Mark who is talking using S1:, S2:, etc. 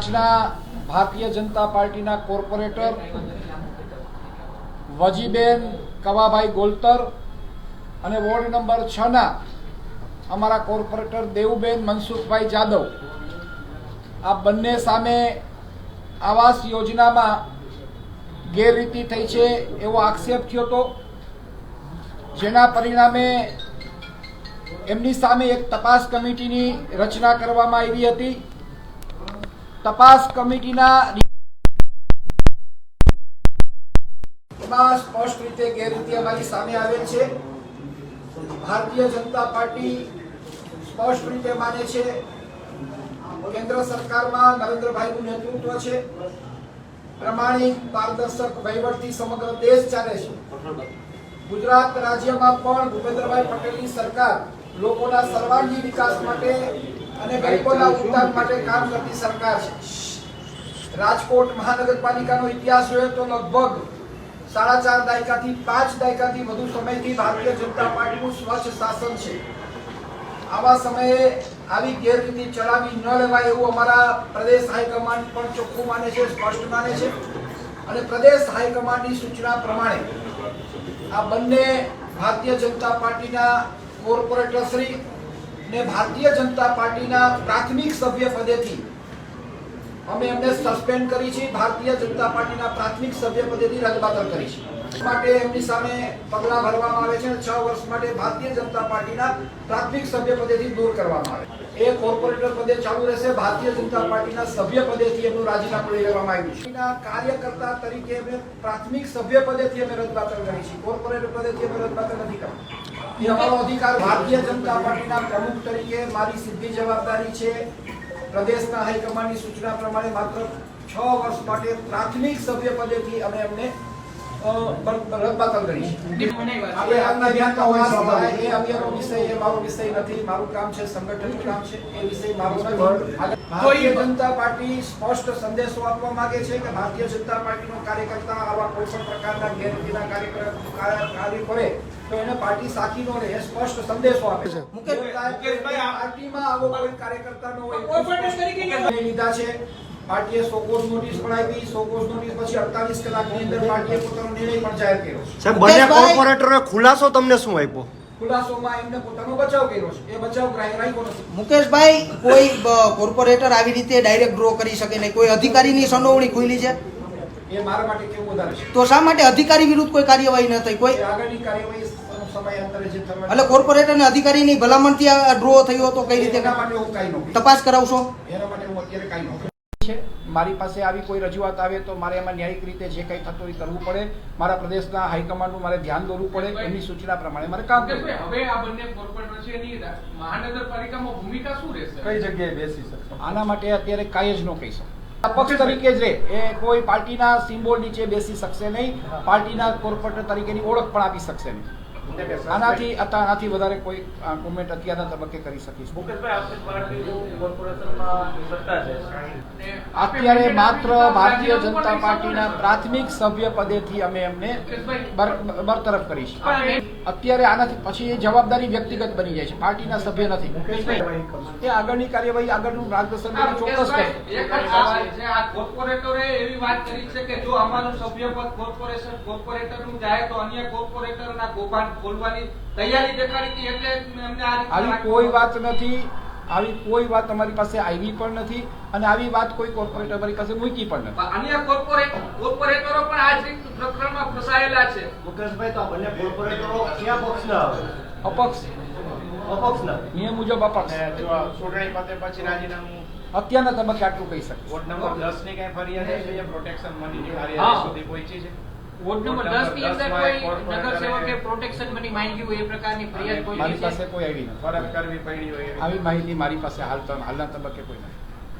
S1: આજના ભારતીય જનતા પાર્ટીના કોર્પોરેટર વજીબેન કવાભાઈ ગોલતર અને વોર્ડ નંબર છ ના અમારા કોર્પોરેટર દેવુબેન મનસુખભાઈ જાદવ. આ બંને સામે આવાસ યોજનામાં ગેરરીતિ થઈ છે એવો આક્ષેપ થયો હતો, જેના પરિણામે એમની સામે એક તપાસ કમિટીની રચના કરવામાં આવી હતી. તપાસ કમિટીના સ્પષ્ટ રીતે ગેરરીતિ અમારી સામે આવેલ છે. ભારતીય જનતા પાર્ટી સ્પષ્ટ રીતે માને છે. કેન્દ્ર સરકારમાં નરેન્દ્રભાઈનું નેતૃત્વ છે. પ્રમાણિક પારદર્શક વહીવટથી સમગ્ર દેશ ચાલે છે. ગુજરાત રાજ્યમાં પણ ભૂપેન્દ્રભાઈ પટેલની સરકાર લોકોના સર્વાંગી વિકાસ માટે અને ગરીબોના ઉત્થાન માટે કામ કરતી સરકાર છે. રાજકોટ મહાનગરપાલિકાનો ઇતિહાસ જોઈએ તો લગભગ સાડા ચાર દાયકાથી પાંચ દાયકાથી વધુ સમયથી ભારતીય જનતા પાર્ટીનું સ્વચ્છ શાસન છે. આવા સમયે આવી ગેરરીતિ ચલાવી ન લેવાય એવું અમારા પ્રદેશ હાઈકમાન્ડ પણ ચોખ્ખું માને છે, સ્પષ્ટ માને છે. અને પ્રદેશ હાઈકમાન્ડની સૂચના પ્રમાણે આ બંને ભારતીય જનતા પાર્ટીના કોર્પોરેટર શ્રી ને ભારતીય જનતા પાર્ટીના પ્રાથમિક સભ્ય પદેથી અમે એમને સસ્પેન્ડ કરી છે. ભારતીય જનતા પાર્ટીના પ્રાથમિક સભ્ય પદેથી રદબાતલ કરી છે. માટે એમની સામે પગલાં ભરવામાં આવે છે છ વર્ષ માટે ભારતીય જનતા પાર્ટીના પ્રાથમિક સભ્ય પદેથી દૂર કરવામાં આવે એ કોર્પોરેટર પદે ચાલુ રહેશે. ભારતીય જનતા પાર્ટીના સભ્ય પદેથી એમનું રાજીનામું લઈ લેવામાં આવ્યું છે. કાર્યકર્તા તરીકે અમે પ્રાથમિક સભ્ય પદેથી અમે રદબાતલ કરી છે. કોર્પોરેટર પદેથી અમે રદબાતલ નથી કરી એ અમારો અધિકાર ભારતીય જનતા પાર્ટીના પ્રમુખ તરીકે મારી સીધી જવાબદારી છે. પ્રદેશના હાઈકમાન્ડની સૂચના પ્રમાણે માત્ર છ વર્ષ માટે પ્રાથમિક સભ્ય પદેથી અમે એમને રદબાતલ કરીશ. આપણે આજના ધ્યાનમાં હોય સ્વાભાવિક. એ અભિયાનનો વિષય એ મારો વિષય નથી. મારું કામ છે સંગઠનનું કામ છે એ વિષય મારો નથી. ભારતીય જનતા પાર્ટી સ્પષ્ટ સંદેશો આપવા માંગે છે કે ભારતીય જનતા પાર્ટીનો કાર્યકર્તા આવા કોઈ પણ પ્રકારના ગેરરીતિના કાર્યક્રમ કાર્ય કરે તો એને પાર્ટી સાખી નો રહે સ્પષ્ટ સંદેશો આપે છે.
S2: મુકેશભાઈ, આ-
S1: પાર્ટીમાં આવો કોઈ કાર્યકર્તા નો હોય લીધા છે. પાર્ટીએ સોકોઝ નોટિસ પડાવી સોકોઝ નોટિસ પછી 48 કલાકની અંદર પાર્ટીએ પોતાનો નિર્ણય પણ જાહેર કર્યો
S3: સાહેબ બંને
S4: મુકેશભાઈ-
S3: ખુલાસો તમને શું આપ્યો?
S1: ખુલાસોમાં એમને પોતાનો બચાવ કર્યો છે. એ બચાવ રાખ્યો નથી.
S4: મુકેશભાઈ કોઈ કોર્પોરેટર આવી રીતે ડાયરેક્ટ ડ્રો કરી શકે નહીં. કોઈ અધિકારીની સંડોવણી ખુલી છે?
S1: એ મારા માટે કેવું વધારે છે?
S4: તો શા માટે અધિકારી વિરુદ્ધ કોઈ કાર્યવાહી ન થઈ? કોઈ
S1: આગળની કાર્યવાહી સમયાંતરે જે થવાની
S4: એટલે કોર્પોરેટર અને અધિકારીની ભલામણથી આ ડ્રો થયો તો કઈ રીતે. તપાસ કરાવશો?
S1: એના માટે હું અત્યારે કાંઈ ન કહીશ. છે મારી પાસે આવી કોઈ રજૂઆત આવે તો મારે એમાં ન્યાયિક રીતે જે કંઈ થતું હોય એ કરવું પડે. મારા પ્રદેશના હાઈકમાન્ડનું મારે ધ્યાન દોરવું પડે. એમની સૂચના પ્રમાણે મારે કામ કરવું
S2: હવે આ બંને કોર્પોરેટર છે એની મહાનગરપાલિકામાં ભૂમિકા શું રહેશે?
S5: કઈ જગ્યાએ બેસી શકશો
S1: આના માટે અત્યારે કાંઈ જ ન કહી શકું. પક્ષ તરીકે જ રહે એ કોઈ પાર્ટીના સિમ્બોલ નીચે બેસી શકશે નહીં. પાર્ટીના કોર્પોરેટર તરીકેની ઓળખ પણ આપી શકશે નહીં. આનાથી આનાથી વધારે કોઈ કોમેન્ટ અત્યારના તબક્કે કરી શકીશ
S5: મુકેશભાઈ આપની પાર્ટીનું કોર્પોરેશનમાં સત્તા છે.
S2: અને
S1: અત્યારે માત્ર ભારતીય જનતા પાર્ટીના પ્રાથમિક સભ્ય પદેથી અમે એમને બરતરફ
S2: કરીશ.
S1: અત્યારે આનાથી પછી એ જવાબદારી વ્યક્તિગત બની જાય છે. પાર્ટીના સભ્ય નથી. એ આગળની કાર્યવાહી આગળનું માર્ગદર્શન ચોક્કસ કરે
S2: મુકેશભાઈ, એક જ સવાલ છે. આ કોર્પોરેટરે એવી વાત કરી છે કે જો અમારું સભ્યપદ કોર્પોરેશન કોર્પોરેટરનું જાય તો અન્ય કોર્પોરેટરના કૌભાંડ ખોલવાની તૈયારી દેખાડી હતી એટલે એમને
S1: આવી કોઈ વાત નથી આવી કોઈ વાત અમારી પાસે આવી પણ નથી અને આવી વાત કોઈ કોર્પોરેટર અમારી પાસે મૂકી પણ નથી.
S2: અન્ય કોર્પોરેટ કોર્પોરેટરો પણ આ જ પ્રકરણમાં ફસાયેલા છે.
S3: મુકેશભાઈ તો આ બંને કોર્પોરેટરો કયા પક્ષના આવે?
S1: અપક્ષ.
S3: અપક્ષના?
S1: નિયમ મુજબ અપક્ષ.
S5: જો ચૂંટણી પતે પછી રાજીનામું
S1: અત્યારના તબક્કે આટલું કહી શકીશ.
S5: વોર્ડ નંબર દસની કઈ ફરિયાદ છે પ્રોટેક્શન મની
S2: ની
S5: ફરિયાદ સુધી પહોંચી છે?
S6: વોર્ડ નંબર
S5: વોર્ડ
S6: દસની અંદર કોઈ નગરસેવકે પ્રોટેક્શન મની માંગ્યું હોય એ પ્રકારની ફરિયાદ કોઈ
S1: મારી પાસે કોઈ આવી નથી.
S5: ફરક કરવી પડી હોય
S1: આવી માહિતી મારી પાસે હાલ તો હાલના તબક્કે કોઈ નથી.